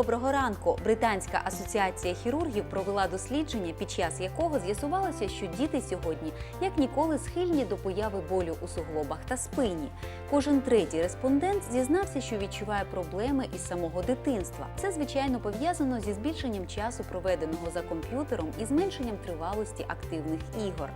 доброго ранку. Британська асоціація хірургів провела дослідження, під час якого з'ясувалося, що діти сьогодні як ніколи схильні до появи болю у суглобах та спині. Кожен третій респондент зізнався, що відчуває проблеми із самого дитинства. Це звичайно пов'язано зі збільшенням часу, проведеного за комп'ютером, і зменшенням тривалості активних ігор.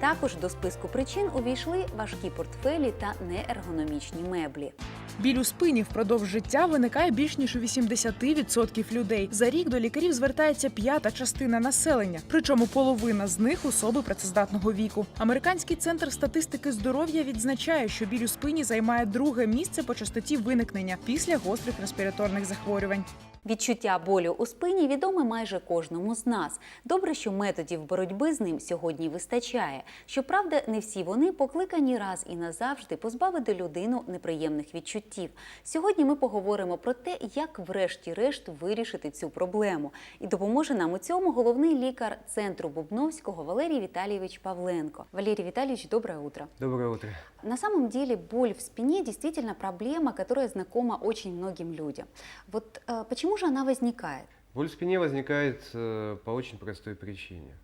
Також до списку причин увійшли важкі портфелі та неергономічні меблі. Біль у спині впродовж життя виникає більш ніж у 80% людей. За рік до лікарів звертається п'ята частина населення, причому половина з них особи працездатного віку. Американський центр статистики здоров'я відзначає, що біль у спині займає друге місце по частоті виникнення після гострих респіраторних захворювань. Відчуття болю у спині відоме майже кожному з нас. Добре, що методів боротьби з ним сьогодні вистачає. Щоправда, не всі вони покликані раз і назавжди позбавити людину неприємних відчуттів. Сьогодні ми поговоримо про те, як врешті-решт вирішити цю проблему. І допоможе нам у цьому головний лікар центру Бубновського Валерій Віталійович Павленко. Валерий Витальевич, доброе утро. Доброе утро. На самом деле боль в спине действительно проблема, которая знакома очень многим людям. Вот э, почему же она возникает? Боль в спине возникает э, по очень простой причине.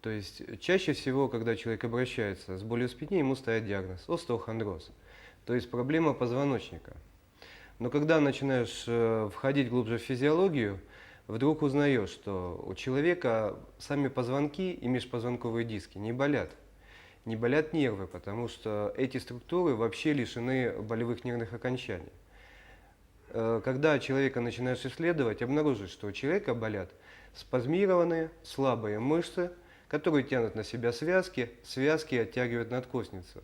То есть э, чаще всего, когда человек обращается с болью в спине, ему ставят диагноз остеохондроз, то есть проблема позвоночника. Но когда начинаешь э, входить глубже в физиологию, вдруг узнаешь, что у человека сами позвонки и межпозвонковые диски не болят. Не болят нервы, потому что эти структуры вообще лишены болевых нервных окончаний. Э, Когда человека начинаешь исследовать, обнаружишь, что у человека болят спазмированные, слабые мышцы, которые тянут на себя связки, связки оттягивают надкосницу.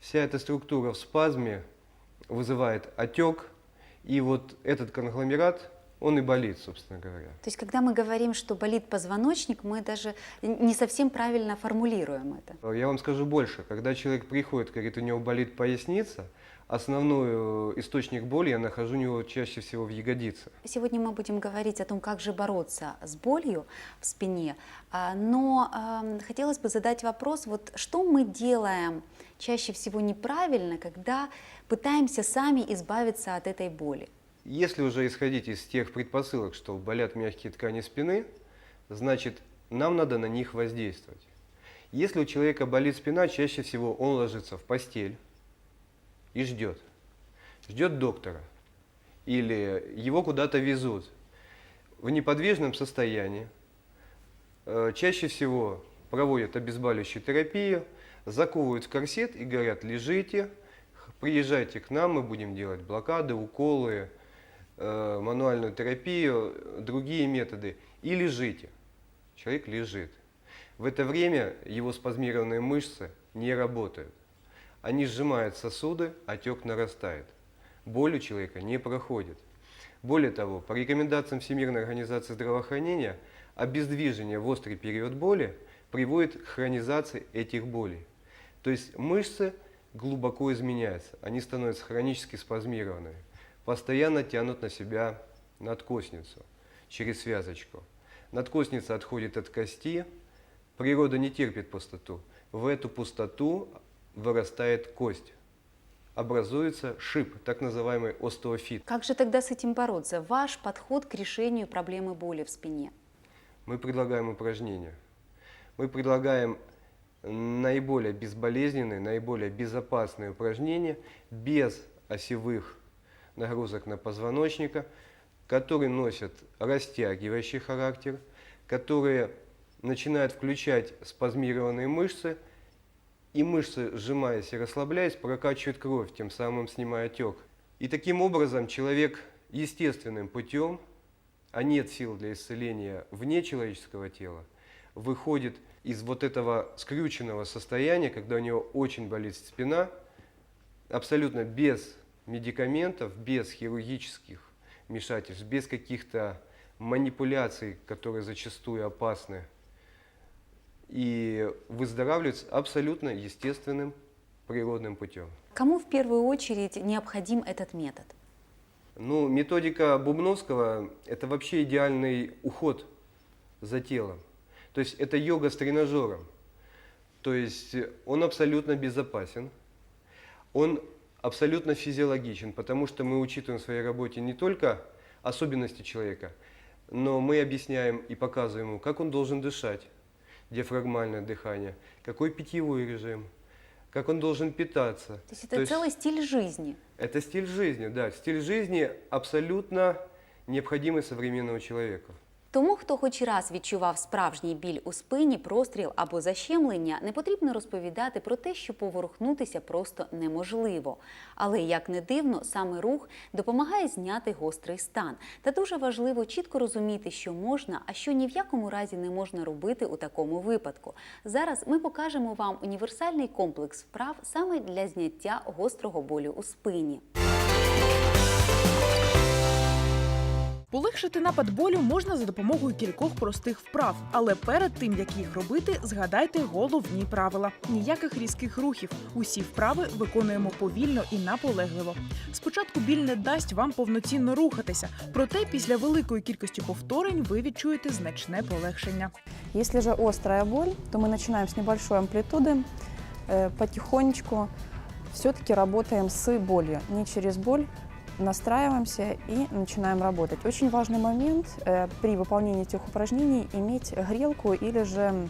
Вся эта структура в спазме вызывает отек, и вот этот конгломерат, он и болит, собственно говоря. То есть, когда мы говорим, что болит позвоночник, мы даже не совсем правильно формулируем это. Я вам скажу больше. Когда человек приходит, говорит, у него болит поясница, основной э, источник боли я нахожу у него чаще всего в ягодице. Сегодня мы будем говорить о том, как же бороться с болью в спине. А, Но ам, хотелось бы задать вопрос, вот что мы делаем чаще всего неправильно, когда пытаемся сами избавиться от этой боли? Если уже исходить из тех предпосылок, что болят мягкие ткани спины, значит, нам надо на них воздействовать. Если у человека болит спина, чаще всего он ложится в постель и ждет. Ждет доктора. Или его куда-то везут в неподвижном состоянии. Э, Чаще всего проводят обезболивающую терапию, заковывают в корсет и говорят, лежите, приезжайте к нам, мы будем делать блокады, уколы, э, мануальную терапию, другие методы. И лежите. Человек лежит. В это время его спазмированные мышцы не работают. Они сжимают сосуды, отек нарастает. Боль у человека не проходит. Более того, по рекомендациям Всемирной организации здравоохранения, обездвижение в острый период боли приводит к хронизации этих болей. То есть мышцы глубоко изменяются, они становятся хронически спазмированными, постоянно тянут на себя надкосницу через связочку. Надкосница отходит от кости, природа не терпит пустоту. В эту пустоту вырастает кость. Образуется шип, так называемый остеофит. Как же тогда с этим бороться? Ваш подход к решению проблемы боли в спине. Мы предлагаем упражнения. Мы предлагаем наиболее безболезненные, наиболее безопасные упражнения без осевых нагрузок на позвоночника, которые носят растягивающий характер, которые начинают включать спазмированные мышцы, и мышцы, сжимаясь и расслабляясь, прокачивают кровь, тем самым снимая отек. И таким образом человек естественным путем, а нет сил для исцеления вне человеческого тела, выходит из вот этого скрюченного состояния, когда у него очень болит спина, абсолютно без медикаментов, без хирургических вмешательств, без каких-то манипуляций, которые зачастую опасны, и выздоравливать абсолютно естественным природным путем. Кому в первую очередь необходим этот метод? Ну, методика Бубновского – это вообще идеальный уход за телом. То есть это йога с тренажером. То есть он абсолютно безопасен, он абсолютно физиологичен, потому что мы учитываем в своей работе не только особенности человека, но мы объясняем и показываем ему, как он должен дышать, диафрагмальное дыхание, какой питьевой режим, как он должен питаться. То есть это целый стиль жизни. Это стиль жизни, да. Стиль жизни абсолютно необходимый современному человеку. Тому, хто хоч раз відчував справжній біль у спині, простріл або защемлення, не потрібно розповідати про те, що поворухнутися просто неможливо. Але як не дивно, саме рух допомагає зняти гострий стан. Та дуже важливо чітко розуміти, що можна, а що ні в якому разі не можна робити у такому випадку. Зараз ми покажемо вам універсальний комплекс вправ саме для зняття гострого болю у спині. Полегшити напад болю можна за допомогою кількох простих вправ, але перед тим як їх робити, згадайте головні правила: ніяких різких рухів. Усі вправи виконуємо повільно і наполегливо. Спочатку біль не дасть вам повноцінно рухатися, проте після великої кількості повторень ви відчуєте значне полегшення. Если же острая боль, то мы начинаем с небольшой амплитуды, э, потихонечку все-таки работаем с болью, не через боль, Настраиваемся и начинаем работать. Очень важный момент э, при выполнении этих упражнений иметь грелку или же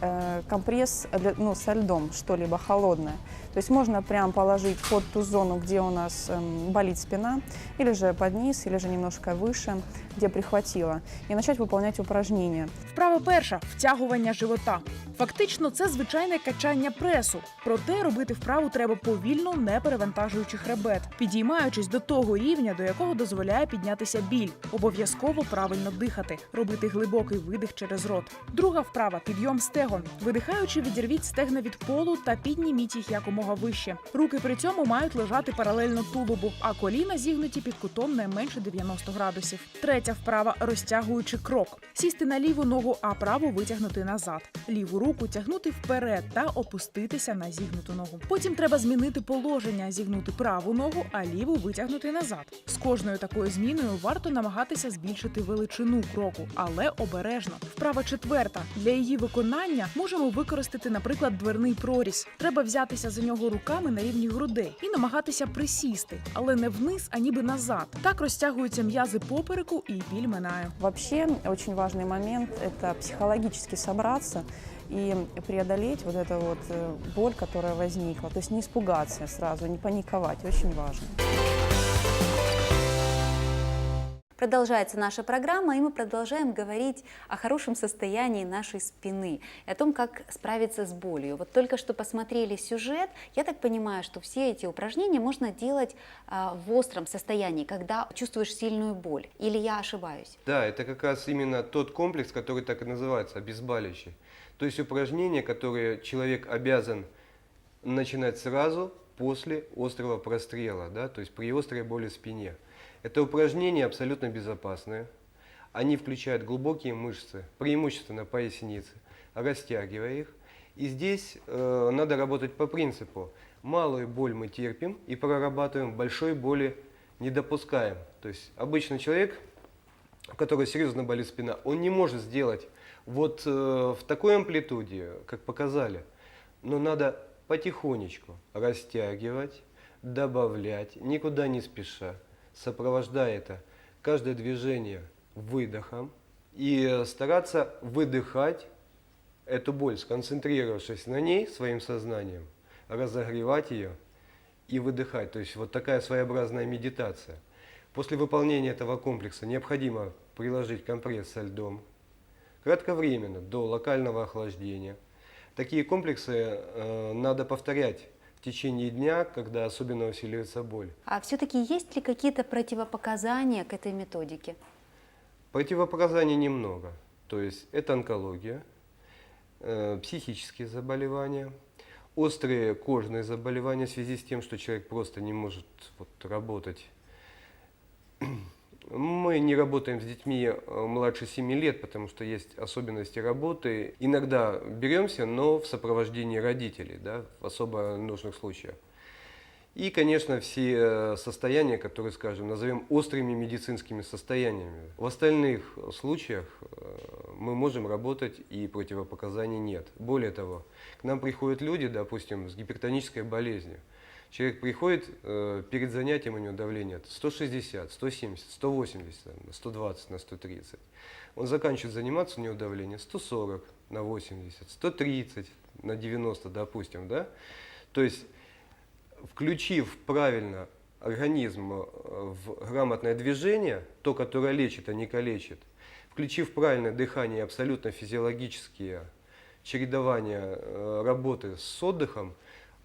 э, компресс ле- ну, со льдом, что-либо холодное. То есть можно прям положить под ту зону, где у нас эм, болит спина, или же под низ, или же немножко выше, где прихватило, и начать выполнять упражнения. Вправа перша втягування живота. Фактично, це звичайне качання пресу. Проте робити вправу треба повільно, не перевантажуючи хребет, підіймаючись до того рівня, до якого дозволяє піднятися біль. Обов'язково правильно дихати, робити глибокий видих через рот. Друга вправа підйом стегон. Видихаючи, відірвіть стегна від полу та підніміть їх якомога вище. Руки при цьому мають лежати паралельно тулубу, а коліна зігнуті під кутом не менше 90 градусів. Третя вправа розтягуючи крок. Сісти на ліву ногу, а праву витягнути назад. Ліву руку тягнути вперед та опуститися на зігнуту ногу. Потім треба змінити положення, зігнути праву ногу, а ліву витягнути назад. З кожною такою зміною варто намагатися збільшити величину кроку, але обережно. Вправа четверта. Для її виконання можемо використати, наприклад, дверний проріз. Треба взятися за нього руками на рівні грудей і намагатися присісти, але не вниз, а ніби назад. Так розтягуються м'язи попереку і біль минає. Вообще очень важный момент – это психологически собраться и преодолеть вот эту вот э, боль, которая возникла. То есть не испугаться сразу, не паниковать. Очень важно. Продолжается наша программа, и мы продолжаем говорить о хорошем состоянии нашей спины, и о том, как справиться с болью. Вот только что посмотрели сюжет, я так понимаю, что все эти упражнения можно делать а, в остром состоянии, когда чувствуешь сильную боль. Или я ошибаюсь? Да, это как раз именно тот комплекс, который так и называется, обезболивающий. То есть упражнения, которые человек обязан начинать сразу после острого прострела, да, то есть при острой боли в спине. Это упражнения абсолютно безопасные. Они включают глубокие мышцы, преимущественно поясницы, растягивая их. И здесь э, надо работать по принципу. Малую боль мы терпим и прорабатываем, большой боли не допускаем. То есть обычный человек, у которого серьезно болит спина, он не может сделать вот э, в такой амплитуде, как показали. Но надо потихонечку растягивать, добавлять, никуда не спеша, сопровождая это каждое движение выдохом и стараться выдыхать эту боль, сконцентрировавшись на ней своим сознанием, разогревать ее и выдыхать. То есть вот такая своеобразная медитация. После выполнения этого комплекса необходимо приложить компресс со льдом, кратковременно, до локального охлаждения. Такие комплексы э, надо повторять течение дня, когда особенно усиливается боль. А все-таки есть ли какие-то противопоказания к этой методике? Противопоказаний немного. То есть это онкология, э, психические заболевания, острые кожные заболевания в связи с тем, что человек просто не может вот, работать. Мы не работаем с детьми э, младше 7 лет, потому что есть особенности работы. Иногда беремся, но в сопровождении родителей, да, в особо нужных случаях. И, конечно, все э, состояния, которые, скажем, назовем острыми медицинскими состояниями. В остальных случаях э, мы можем работать и противопоказаний нет. Более того, к нам приходят люди, допустим, с гипертонической болезнью. Человек приходит, э, перед занятием у него давление 160, 170, 180, там, 120 на 130. Он заканчивает заниматься, у него давление 140 на 80, 130 на 90, допустим, да? То есть, включив правильно организм э, в грамотное движение, то, которое лечит, а не калечит, включив правильное дыхание и абсолютно физиологические чередования э, работы с отдыхом,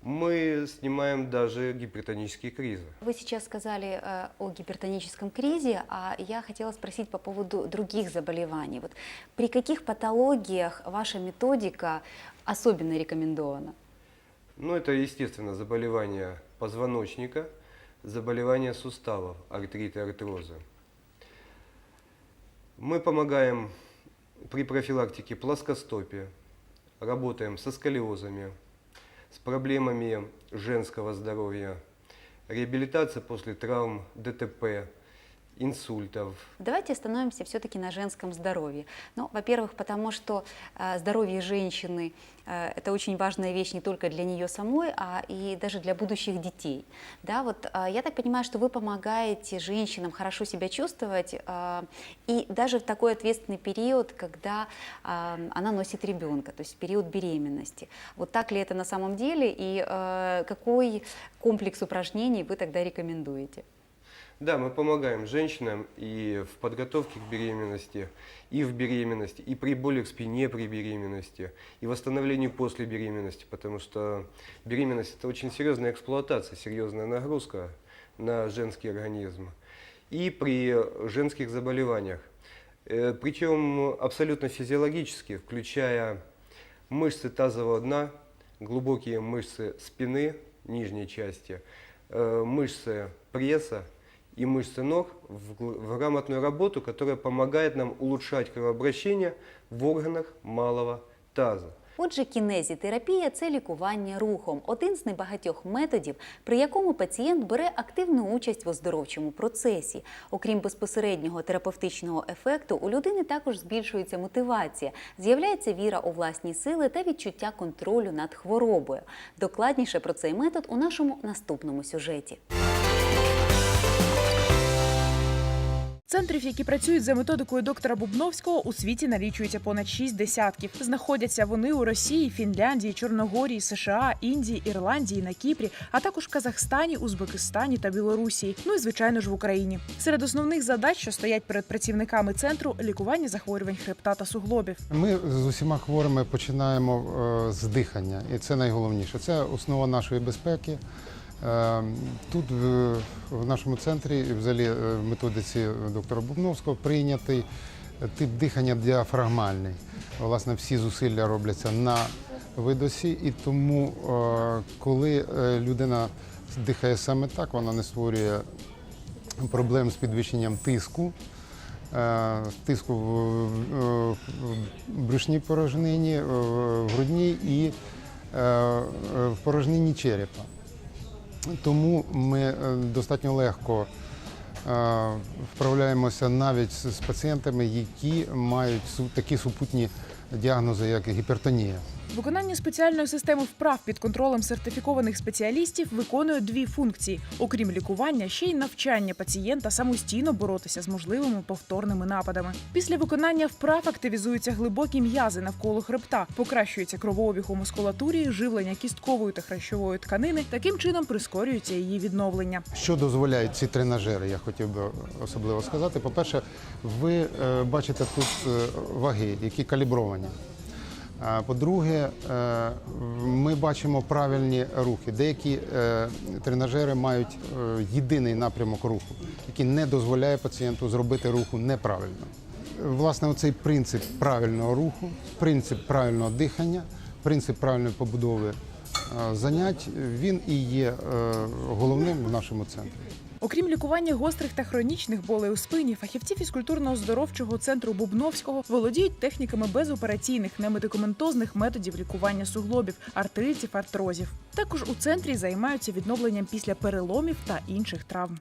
мы снимаем даже гипертонические кризы. Вы сейчас сказали э, о гипертоническом кризе, а я хотела спросить по поводу других заболеваний. Вот при каких патологиях ваша методика особенно рекомендована? Ну, это, естественно, заболевания позвоночника, заболевания суставов, артриты, артрозы. Мы помогаем при профилактике плоскостопия, работаем со сколиозами, с проблемами женского здоровья, реабилитация после травм ДТП, инсультов. Давайте остановимся все-таки на женском здоровье. Ну, во-первых, потому что э, здоровье женщины э, это очень важная вещь не только для нее самой, а и даже для будущих детей. Да, вот э, я так понимаю, что вы помогаете женщинам хорошо себя чувствовать и даже в такой ответственный период, когда она носит ребенка, то есть период беременности. Вот так ли это на самом деле и какой комплекс упражнений вы тогда рекомендуете? Да, мы помогаем женщинам и в подготовке к беременности, и в беременности, и при болях в спине при беременности, и восстановлению после беременности, потому что беременность – это очень серьезная эксплуатация, серьезная нагрузка на женский организм, и при женских заболеваниях. Э, Причем абсолютно физиологически, включая мышцы тазового дна, глубокие мышцы спины, нижней части, э, мышцы пресса, и мышцы ног в, в грамотную работу, которая помогает нам улучшать кровообращение в органах малого таза. Отже, кінезітерапія це лікування рухом, один з небагатьох методів, при якому пацієнт бере активну участь в оздоровчому процесі. Окрім безпосереднього терапевтичного ефекту, у людини також збільшується мотивація, з'являється віра у власні сили та відчуття контролю над хворобою. Докладніше про цей метод у нашому наступному сюжеті. Центрів, які працюють за методикою доктора Бубновського, у світі налічується понад шість десятків. Знаходяться вони у Росії, Фінляндії, Чорногорії, США, Індії, Ірландії, на Кіпрі, а також Казахстані, Узбекистані та Білорусі. Ну і звичайно ж в Україні. Серед основних задач, що стоять перед працівниками центру, лікування захворювань хребта та суглобів. Ми з усіма хворими починаємо е, з дихання, і це найголовніше. Це основа нашої безпеки. Е, Тут в, в нашому центрі, взагалі е, в методиці доктора Бубновського, прийнятий тип дихання діафрагмальний. Власне, всі зусилля робляться на видосі, і тому, е, коли е, людина дихає саме так, вона не створює проблем з підвищенням тиску. е, Тиску в, брюшній порожнині, е, в грудній і е, е, в порожнині черепа. Тому ми е, достатньо легко е, вправляємося навіть з з пацієнтами, які мають такі супутні діагнози, як гіпертонія. Виконання спеціальної системи вправ під контролем сертифікованих спеціалістів виконує дві функції: окрім лікування, ще й навчання пацієнта самостійно боротися з можливими повторними нападами. Після виконання вправ активізуються глибокі м'язи навколо хребта, покращується кровообіг у мускулатурі, живлення кісткової та хрящової тканини. Таким чином прискорюється її відновлення. Що дозволяють ці тренажери, я хотів би особливо сказати. По-перше, ви е, бачите тут е, ваги, які калібровані. По-друге, е, ми бачимо правильні рухи. Деякі е, тренажери мають е, єдиний напрямок руху, який не дозволяє пацієнту зробити руху неправильно. Власне, оцей принцип правильного руху, принцип правильного дихання, принцип правильної побудови занять, він і є головним в нашому центрі. Окрім лікування гострих та хронічних болей у спині, фахівці фізкультурно-оздоровчого центру Бубновського володіють техніками безопераційних немедикаментозних методів лікування суглобів, артритів, артрозів. Також у центрі займаються відновленням після переломів та інших травм.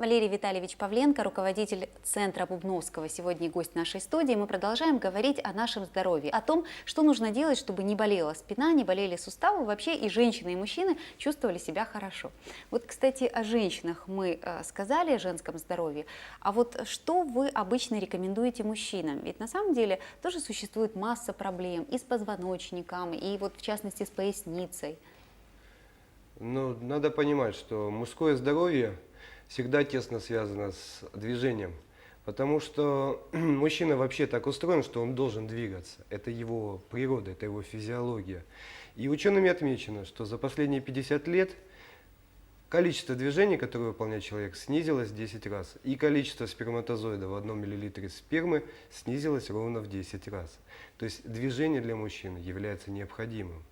Валерий Витальевич Павленко, руководитель Центра Бубновского, сегодня гость нашей студии. Мы продолжаем говорить о нашем здоровье, о том, что нужно делать, чтобы не болела спина, не болели суставы, вообще и женщины, и мужчины чувствовали себя хорошо. Вот, кстати, о женщинах мы э, сказали, о женском здоровье. А вот что вы обычно рекомендуете мужчинам? Ведь на самом деле тоже существует масса проблем и с позвоночником, и вот в частности с поясницей. Но надо понимать, что мужское здоровье всегда тесно связано с движением. Потому что мужчина вообще так устроен, что он должен двигаться. Это его природа, это его физиология. И учеными отмечено, что за последние 50 лет количество движений, которые выполняет человек, снизилось в 10 раз. И количество сперматозоидов в одном миллилитре спермы снизилось ровно в 10 раз. То есть движение для мужчины является необходимым.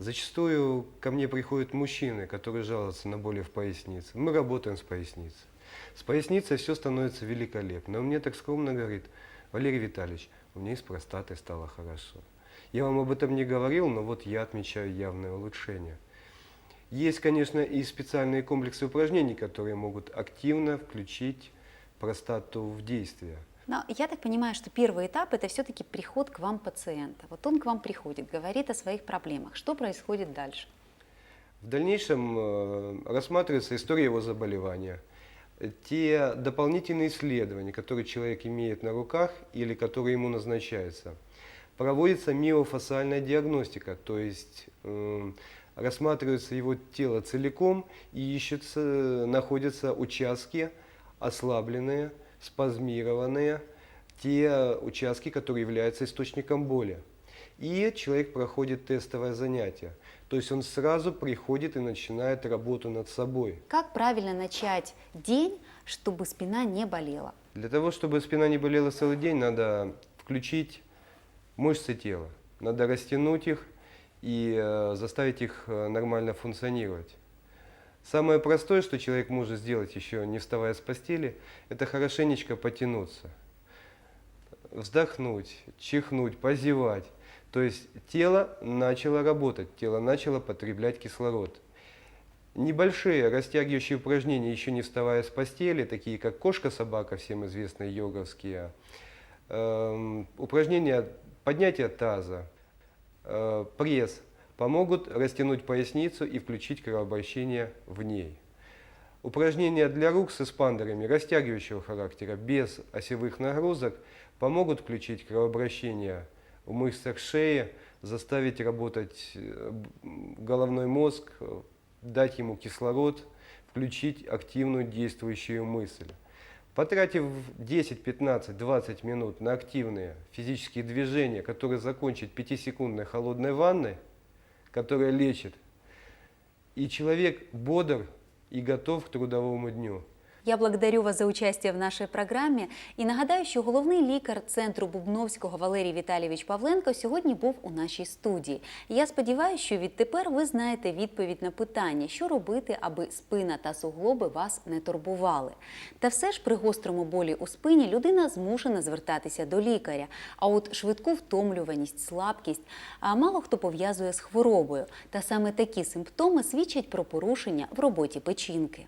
Зачастую ко мне приходят мужчины, которые жалуются на боли в пояснице. Мы работаем с поясницей. С поясницей все становится великолепно. Он мне так скромно говорит, Валерий Витальевич, у меня и с простатой стало хорошо. Я вам об этом не говорил, но вот я отмечаю явное улучшение. Есть, конечно, и специальные комплексы упражнений, которые могут активно включить простату в действие. Но я так понимаю, что первый этап это все-таки приход к вам пациента. Вот он к вам приходит, говорит о своих проблемах. Что происходит дальше? В дальнейшем э, рассматривается история его заболевания, те дополнительные исследования, которые человек имеет на руках или которые ему назначаются. Проводится миофасциальная диагностика, то есть э, рассматривается его тело целиком и ищется, находятся участки ослабленные, спазмированные, те участки, которые являются источником боли. И человек проходит тестовое занятие. То есть он сразу приходит и начинает работу над собой. Как правильно начать день, чтобы спина не болела? Для того, чтобы спина не болела целый день, надо включить мышцы тела. Надо растянуть их и э, заставить их э, нормально функционировать. Самое простое, что человек может сделать еще не вставая с постели, это хорошенечко потянуться. Вздохнуть, чихнуть, позевать. То есть тело начало работать, тело начало потреблять кислород. Небольшие растягивающие упражнения, еще не вставая с постели, такие как кошка-собака, всем известные йоговские, эм, упражнения поднятия таза, э, пресс, помогут растянуть поясницу и включить кровообращение в ней. Упражнения для рук с эспандерами растягивающего характера, без осевых нагрузок, помогут включить кровообращение в мышцах шеи, заставить работать э, головной мозг, дать ему кислород, включить активную действующую мысль. Потратив 10, 15, 20 минут на активные физические движения, которые закончат 5-секундной холодной ванной, которая лечит, и человек бодр и готов к трудовому дню. Я благодарю вас за участие в нашій програмі і нагадаю, що головний лікар центру Бубновського Валерій Віталійович Павленко сьогодні був у нашій студії. Я сподіваюся, що відтепер ви знаєте відповідь на питання, що робити, аби спина та суглоби вас не турбували. Та все ж при гострому болі у спині людина змушена звертатися до лікаря. А от швидку втомлюваність, слабкість а мало хто пов'язує з хворобою. Та саме такі симптоми свідчать про порушення в роботі печінки.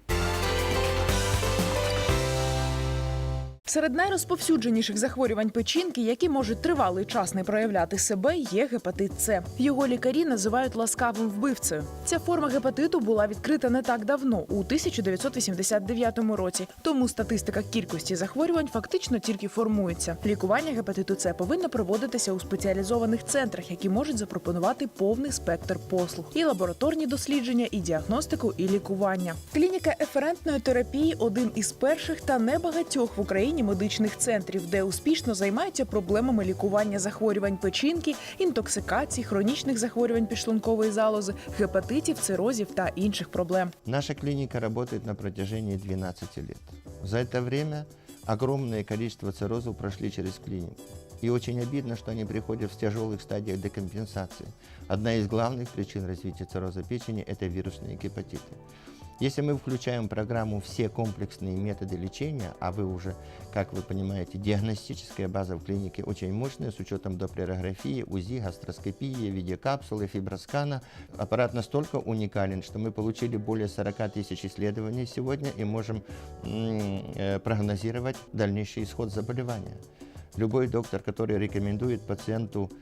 Серед найрозповсюдженіших захворювань печінки, які можуть тривалий час не проявляти себе, є гепатит С. Його лікарі називають ласкавим вбивцею. Ця форма гепатиту була відкрита не так давно, у 1989 році. Тому статистика кількості захворювань фактично тільки формується. Лікування гепатиту С повинно проводитися у спеціалізованих центрах, які можуть запропонувати повний спектр послуг, і лабораторні дослідження, і діагностику, і лікування. Клініка еферентної терапії один із перших та небагатьох в Україні медичних центрів, де успішно займаються проблемами лікування захворювань печінки, інтоксикацій, хронічних захворювань підшлункової залози, гепатитів, цирозів та інших проблем. Наша клиника работает на протяжении 12 лет. За это время огромное количество циррозов прошли через клинику. И очень обидно, что они приходят в тяжелых стадиях декомпенсации. Одна из главных причин развития цирроза печени – это вирусные гепатиты. Если мы включаем в программу все комплексные методы лечения, а вы уже, как вы понимаете, диагностическая база в клинике очень мощная, с учетом допрерографии, УЗИ, гастроскопии, видеокапсулы, фиброскана. Аппарат настолько уникален, что мы получили более 40 тысяч исследований сегодня и можем э, прогнозировать дальнейший исход заболевания. Любой доктор, который рекомендует пациенту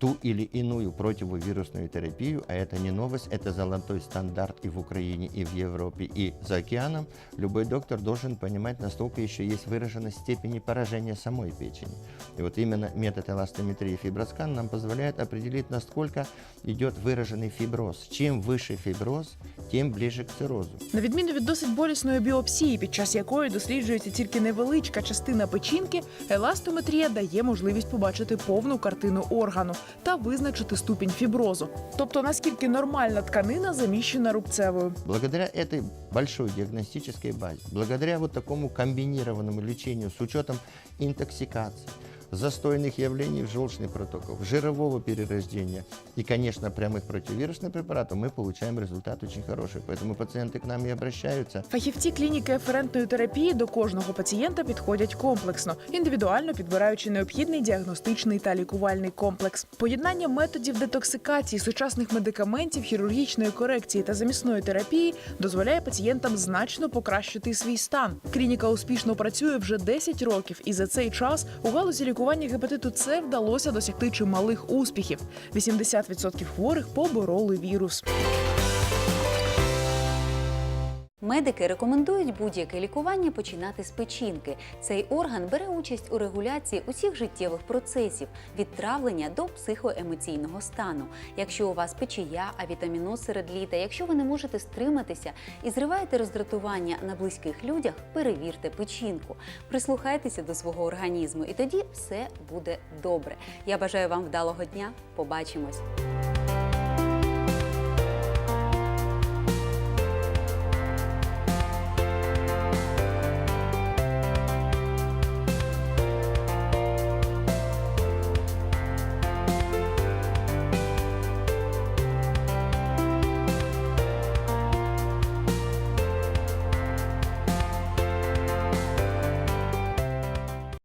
ту или иную противовирусную терапию, а это не новость, это золотой стандарт и в Украине, и в Европе, и за океаном, любой доктор должен понимать, насколько еще есть выраженность степени поражения самой печени. И вот именно метод эластометрии фиброскан нам позволяет определить, насколько идет выраженный фиброз. Чем выше фиброз, тем ближе к циррозу. На відміну від досить болісної біопсії, під час якої досліджується тільки невеличка частина печінки, еластометрія дає можливість побачити повну картину органу та визначити ступінь фіброзу, тобто наскільки нормальна тканина заміщена рубцевою. Благодаря этой большой диагностической базе, благодаря вот такому комбинированному лечению с учетом интоксикации, застойных явлений в желчных протоках, жирового перерождения и, конечно, прямых противовирусных препаратов, мы получаем результат очень хороший. Поэтому пациенты к нам и обращаются. Фахівці клініки еферентної терапії до кожного пацієнта підходять комплексно, індивідуально підбираючи необхідний діагностичний та лікувальний комплекс. Поєднання методів детоксикації, сучасних медикаментів, хірургічної корекції та замісної терапії дозволяє пацієнтам значно покращити свій стан. Клініка успішно працює вже 10 років, і за цей час у галузі лікування гепатиту С вдалося досягти чималих успіхів. 80% хворих побороли вірус. Медики рекомендують будь-яке лікування починати з печінки. Цей орган бере участь у регуляції усіх життєвих процесів від травлення до психоемоційного стану. Якщо у вас печія, авітаміноз серед літа, якщо ви не можете стриматися і зриваєте роздратування на близьких людях, перевірте печінку. Прислухайтеся до свого організму, і тоді все буде добре. Я бажаю вам вдалого дня. Побачимось.